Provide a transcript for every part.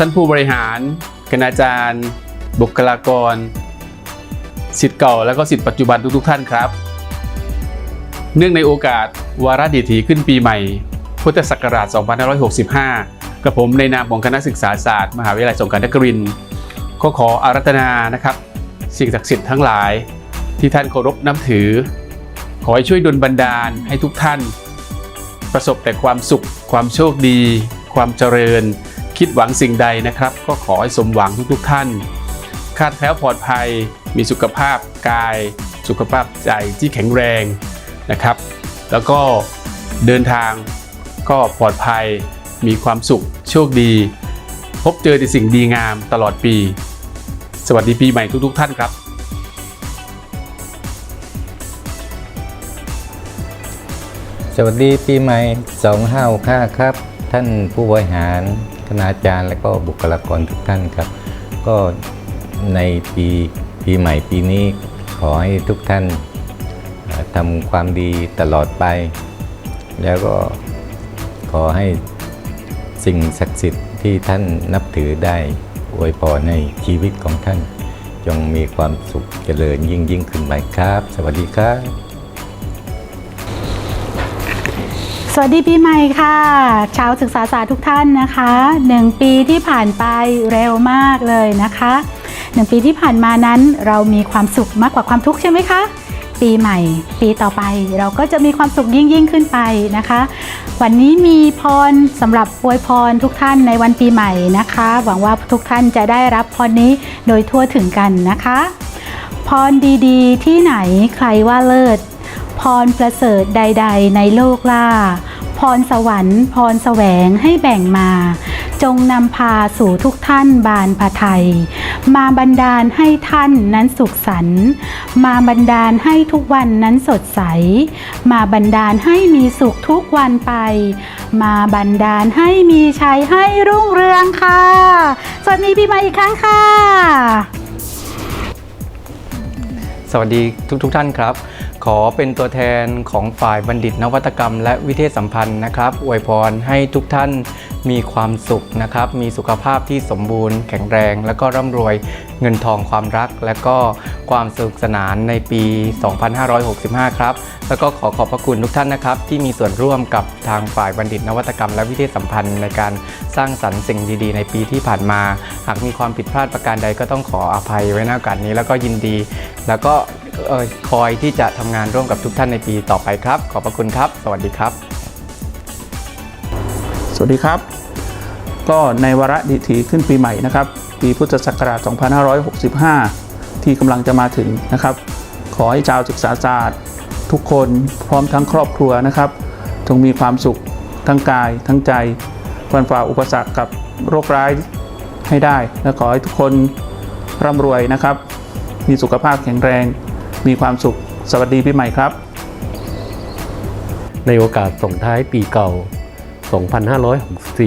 ท่านผู้บริหาร คณาจารย์ บุคลากรสิทธิ์เก่าและก็สิทธิ์ปัจจุบันทุกๆ ท่านครับ เนื่องในโอกาสวาระดิถีขึ้นปีใหม่ พุทธศักราช 2565 กระผมในนามของคณะศึกษาศาสตร์ มหาวิทยาลัยสงขลานครินทร์ก็ขออารัธนานะครับ สิ่งศักดิ์สิทธิ์ทั้งหลาย ที่ท่านเคารพนับถือ ขอให้ช่วยดลบันดาลให้ทุกท่าน ประสบแต่ความสุข ความโชคดี ความเจริญ คิดหวังสิ่งใดนะครับ ก็ขอให้สมหวังทุกๆท่าน คาดแคล้วปลอดภัย มีสุขภาพกาย สุขภาพใจที่แข็งแรงนะครับ แล้วก็เดินทางก็ปลอดภัย มีความสุข โชคดี พบเจอแต่สิ่งดีงามตลอดปี สวัสดีปีใหม่ทุกๆท่านครับสวัสดีปีใหม่ 2565 ครับ ท่านผู้บริหาร คณาจารย์ และก็บุคลากรทุกท่านครับ ก็ในปีปีใหม่ปีนี้ขอให้ทุกท่านทำความดีตลอดไป แล้วก็ขอให้สิ่งศักดิ์สิทธิ์ที่ท่านนับถือได้อวยพรในชีวิตของท่าน จงมีความสุขเจริญยิ่งยิ่งขึ้นไปครับ สวัสดีครับ สวัสดีปีใหม่ค่ะ ชาวศึกษาศาสตร์ทุกท่านนะคะหนึ่งปีที่ผ่านไปเร็วมากเลยนะคะหนึ่งปีที่ผ่านมานั้นเรามีความสุขมากกว่าความทุกข์ใช่ไหมคะ ปีใหม่ ปีต่อไปเราก็จะมีความสุขยิ่งยิ่งขึ้นไปนะคะ วันนี้มีพรสำหรับอวยพรทุกท่านในวันปีใหม่นะคะ หวังว่าทุกท่านจะได้รับพรนี้โดยทั่วถึงกันนะคะ พรดีๆ ที่ไหนใครว่าเลิศ รประเสริฐใด ๆ ในโลกล่า พรสวรรค์ พรแสวงให้แบ่งมา จงนำพาสู่ทุกท่านบานพระไทย มาบันดาลให้ท่านนั้นสุขสันต์มาบันดาลให้ทุกวันนั้นสดใส มาบันดาลให้มีสุขทุกวันไป มาบันดาลให้มีชัยให้รุ่งเรืองค่ะ สวัสดีปีใหม่อีกครั้งค่ะ สวัสดีทุกทท่านครับ ขอเป็นตัวแทนของฝ่ายบัณฑิตนวัตกรรม และวิเทศสัมพันธ์นะครับ อวยพรให้ทุกท่านมีความสุขนะครับ มีสุขภาพที่สมบูรณ์แข็งแรง และก็ร่ำรวยเงินทองความรัก และก็ความสนุกสนานในปี 2565 ครับ แล้วก็ขอขอบพระคุณทุกท่านนะครับ ที่มีส่วนร่วมกับทางฝ่ายบัณฑิตนวัตกรรม และวิเทศสัมพันธ์ในการสร้างสรรค์สิ่งดีๆ ในปีที่ผ่านมา หากมีความผิดพลาดประการใดก็ต้องขออภัยไว้ในโอกาสนี้ แล้วก็ยินดี แล้วก็ คอยที่จะทำงานร่วมกับทุกท่านในปีต่อไปครับ ขอบพระคุณครับ สวัสดีครับ สวัสดีครับ ก็ในวาระดิถีขึ้นปีใหม่นะครับ ปีพุทธศักราช 2565 ที่กำลังจะมาถึงนะครับ ขอให้ชาวศึกษาศาสตร์ ทุกคนพร้อมทั้งครอบครัวนะครับ จงมีความสุขทั้งกาย ทั้งใจฟันฝ่าอุปสรรคกับโรคร้ายให้ได้ และขอให้ทุกคนร่ำรวยนะครับ มีสุขภาพแข็งแรง มีความสุข สวัสดีปีใหม่ครับ ในโอกาสส่งท้ายปีเก่า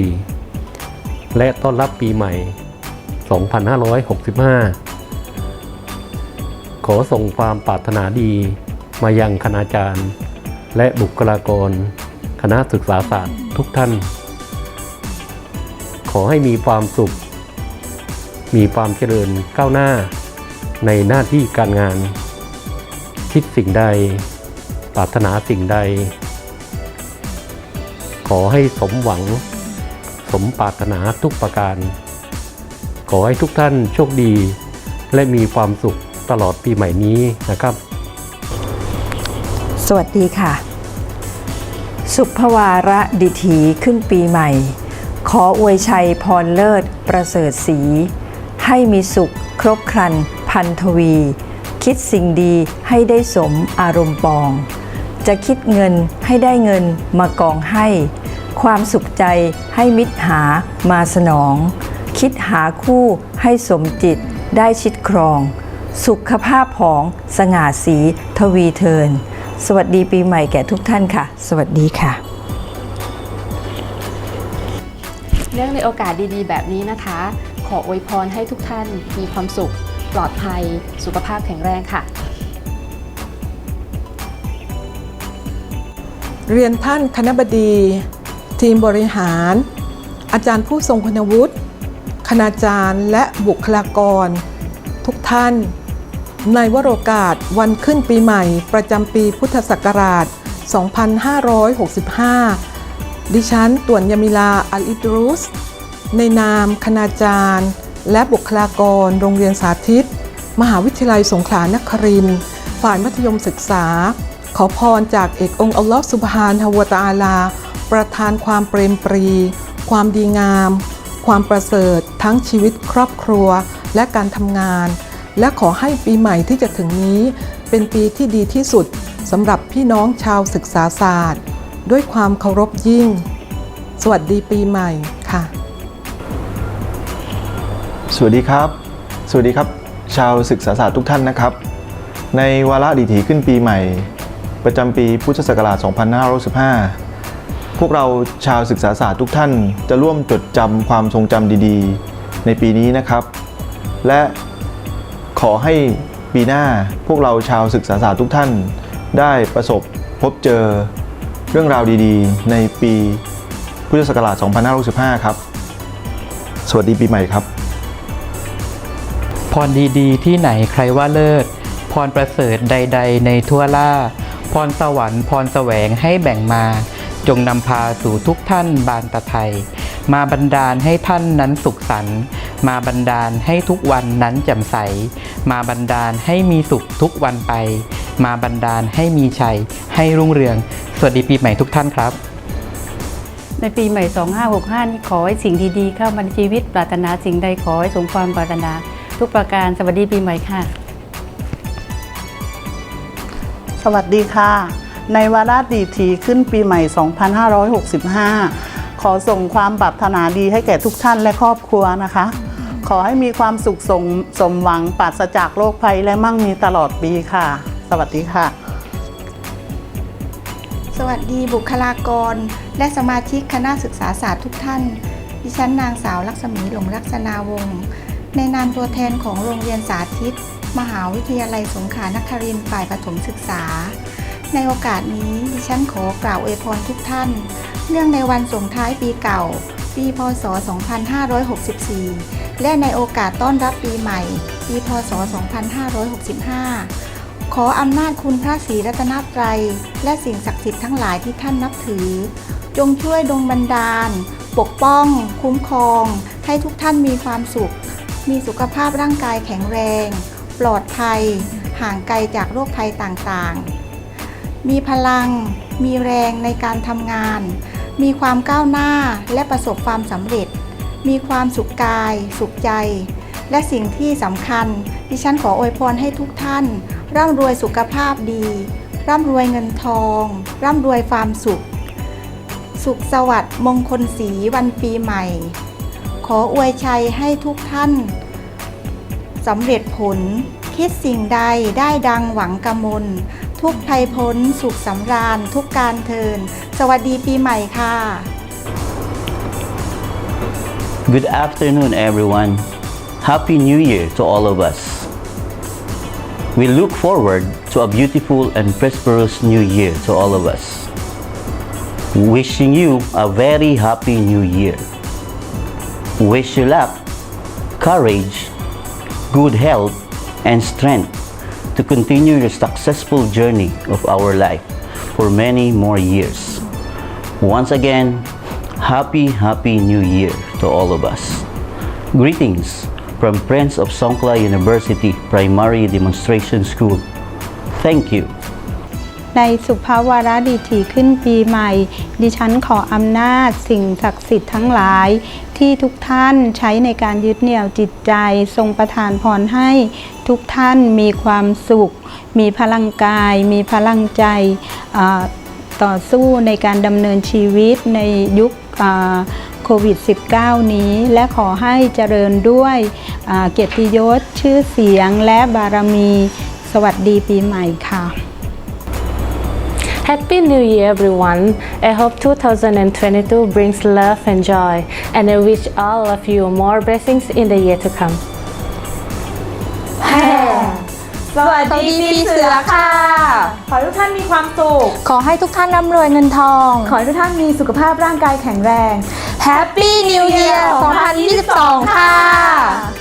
2564 และต้อนรับปีใหม่ 2565 ขอส่งความปรารถนาดีมายังคณาจารย์ และบุคลากร คณะศึกษาศาสตร์ทุกท่าน ขอให้มีความสุข มีความเจริญก้าวหน้าในหน้าที่การงาน คิดสิ่งใด ปรารถนาสิ่งใด ขอให้สมหวัง สมปรารถนาทุกประการ ขอให้ทุกท่านโชคดี และมีความสุขตลอดปีใหม่นี้นะครับ สวัสดีค่ะ สุภวาระดิถีขึ้นปีใหม่ ขออวยชัยพรเลิศประเสริฐสีให้มีสุขครบครันพันทวี คิดสิ่งดีให้ได้สมอารมณ์ปอง จะคิดเงินให้ได้เงินมากองให้ ความสุขใจให้มิตรหามาสนอง คิดหาคู่ให้สมจิตได้ชิดครอง สุขภาพผองสง่าสีทวีเทิน สวัสดีปีใหม่แก่ทุกท่านค่ะ สวัสดีค่ะ เนื่องในโอกาสดีๆ แบบนี้นะคะ ขออวยพรให้ทุกท่านมีความสุข ปลอดภัย สุขภาพแข็งแรงค่ะ เรียนท่านคณบดี ทีมบริหาร อาจารย์ผู้ทรงคุณวุฒิคณาจารย์และบุคลากร ทุกท่าน ในวโรกาสวันขึ้นปีใหม่ ประจำปีพุทธศักราช 2565 ดิฉันต่วนยามิลาอัลอิดรุส ในนามคณาจารย์ และบุคลากร โรงเรียนสาธิต มหาวิทยาลัยสงขลานครินทร์ฝ่ายมัธยมศึกษา ขอพรจากเอกองค์อัลลอฮฺสุบฮานฮาวตะอาลา ประทานความเปรมปรี ความดีงาม ความประเสริฐ ทั้งชีวิตครอบครัวและการทำงาน และขอให้ปีใหม่ที่จะถึงนี้ เป็นปีที่ดีที่สุดสำหรับพี่น้องชาวศึกษาศาสตร์ ด้วยความเคารพยิ่ง สวัสดีปีใหม่ สวัสดีครับ สวัสดีครับ ชาวศึกษาศาสตร์ทุกท่านนะครับ ในวาระดีถีขึ้นปีใหม่ ประจำปีพุทธศักราช 2515พวกเราชาวศึกษาศาสตร์ทุกท่านจะร่วมจดจำความทรงจำดีๆ ในปีนี้นะครับ และขอให้ปีหน้าพวกเราชาวศึกษาศาสตร์ทุกท่าน ได้ประสบพบเจอเรื่องราวดีๆ ในปีพุทธศักราช 2565 ครับ สวัสดีปีใหม่ครับ พรดีๆ ที่ไหนใครว่าเลิศ พรประเสริฐใด ๆ ในทั่วล่า พรสวรรค์พรแสวงให้แบ่งมา จงนำพาสู่ทุกท่านบานตะไทย มาบันดาลให้ท่านนั้นสุขสันต์ มาบันดาลให้ทุกวันนั้นแจ่มใส มาบันดาลให้มีสุขทุกวันไป มาบันดาลให้มีชัย ให้รุ่งเรือง สวัสดีปีใหม่ทุกท่านครับในปีใหม่ 2565 นี้ขอให้สิ่งดีๆ เข้ามาในชีวิต ปรารถนาสิ่งใดขอให้สมความปรารถนา ทุกประการสวัสดีปีใหม่ค่ะ สวัสดีค่ะ ในวาระดีทีขึ้นปีใหม่ 2565 ขอส่งความปรารถนาดีให้แก่ทุกท่านและครอบครัวนะคะ ขอให้มีความสุขสมสมหวังปราศจากโรคภัยและมั่งมีตลอดปีค่ะ สวัสดีค่ะ สวัสดีบุคลากร และสมาชิกคณะศึกษาศาสตร์ทุกท่าน ดิฉันนางสาวลักษมีหลงลักษณาวงศ์ ในนามตัวแทนของโรงเรียนสาธิต มหาวิทยาลัยสงขลานครินทร์ฝ่ายประถมศึกษา ในโอกาสนี้ดิฉันขอกล่าวอวยพรทุกท่าน เนื่องในวันส่งท้ายปีเก่า ปีพศ 2564 และในโอกาสต้อนรับปีใหม่ ปีพศ 2565ขออำนาจคุณพระศรีรัตนตรัย และสิ่งศักดิ์สิทธิ์ทั้งหลายที่ท่านนับถือ จงช่วยดงบันดาล ปกป้อง คุ้มครอง ให้ทุกท่านมีความสุข มีสุขภาพร่างกายแข็งแรง ปลอดภัย ห่างไกลจากโรคภัยต่างๆ มีพลัง มีแรงในการทำงาน มีความก้าวหน้าและประสบความสำเร็จ มีความสุขกาย สุขใจ และสิ่งที่สำคัญ ดิฉันขออวยพรให้ทุกท่าน ร่ำรวยสุขภาพดี ร่ำรวยเงินทอง ร่ำรวยความสุข สุขสวัสดิ์มงคลศรีวันปีใหม่ ขออวยชัยให้ทุกท่านสำเร็จผล คิดสิ่งใดได้ดังหวังกมล ทุกภัยพ้นสุขสำราญ ทุกการเทิน สวัสดีปีใหม่ค่ะ Good afternoon, everyone. Happy New Year to all of us. We look forward to a beautiful and prosperous new year to all of us. Wishing you a very happy new year. Wish you luck, courage, good health, and strength to continue your successful journey of our life for many more years. Once again, Happy, Happy New Year to all of us. Greetings from Prince of Songkla University Primary Demonstration School. Thank you. ในสุภาวาระดีถีขึ้นปีใหม่ ดิฉันขออำนาจสิ่งศักดิ์สิทธิ์ทั้งหลาย ที่ทุกท่านใช้ในการยึดเหนี่ยวจิตใจ ทรงประทานพรให้ทุกท่านมีความสุข มีพลังกาย มีพลังใจต่อสู้ในการดำเนินชีวิตในยุคโควิด -19 นี้ และขอให้เจริญด้วยเกียรติยศชื่อเสียงและบารมี สวัสดีปีใหม่ค่ะ Happy New Year, everyone. I hope 2022 brings love and joy, and I wish all of you more blessings in the year to come. สวัสดีปีเสือค่ะ ขอให้ทุกท่านมีความสุข ขอให้ทุกท่านร่ำรวยเงินทอง ขอให้ทุกท่านมีสุขภาพร่างกายแข็งแรง Happy New Year 2022 ค่ะ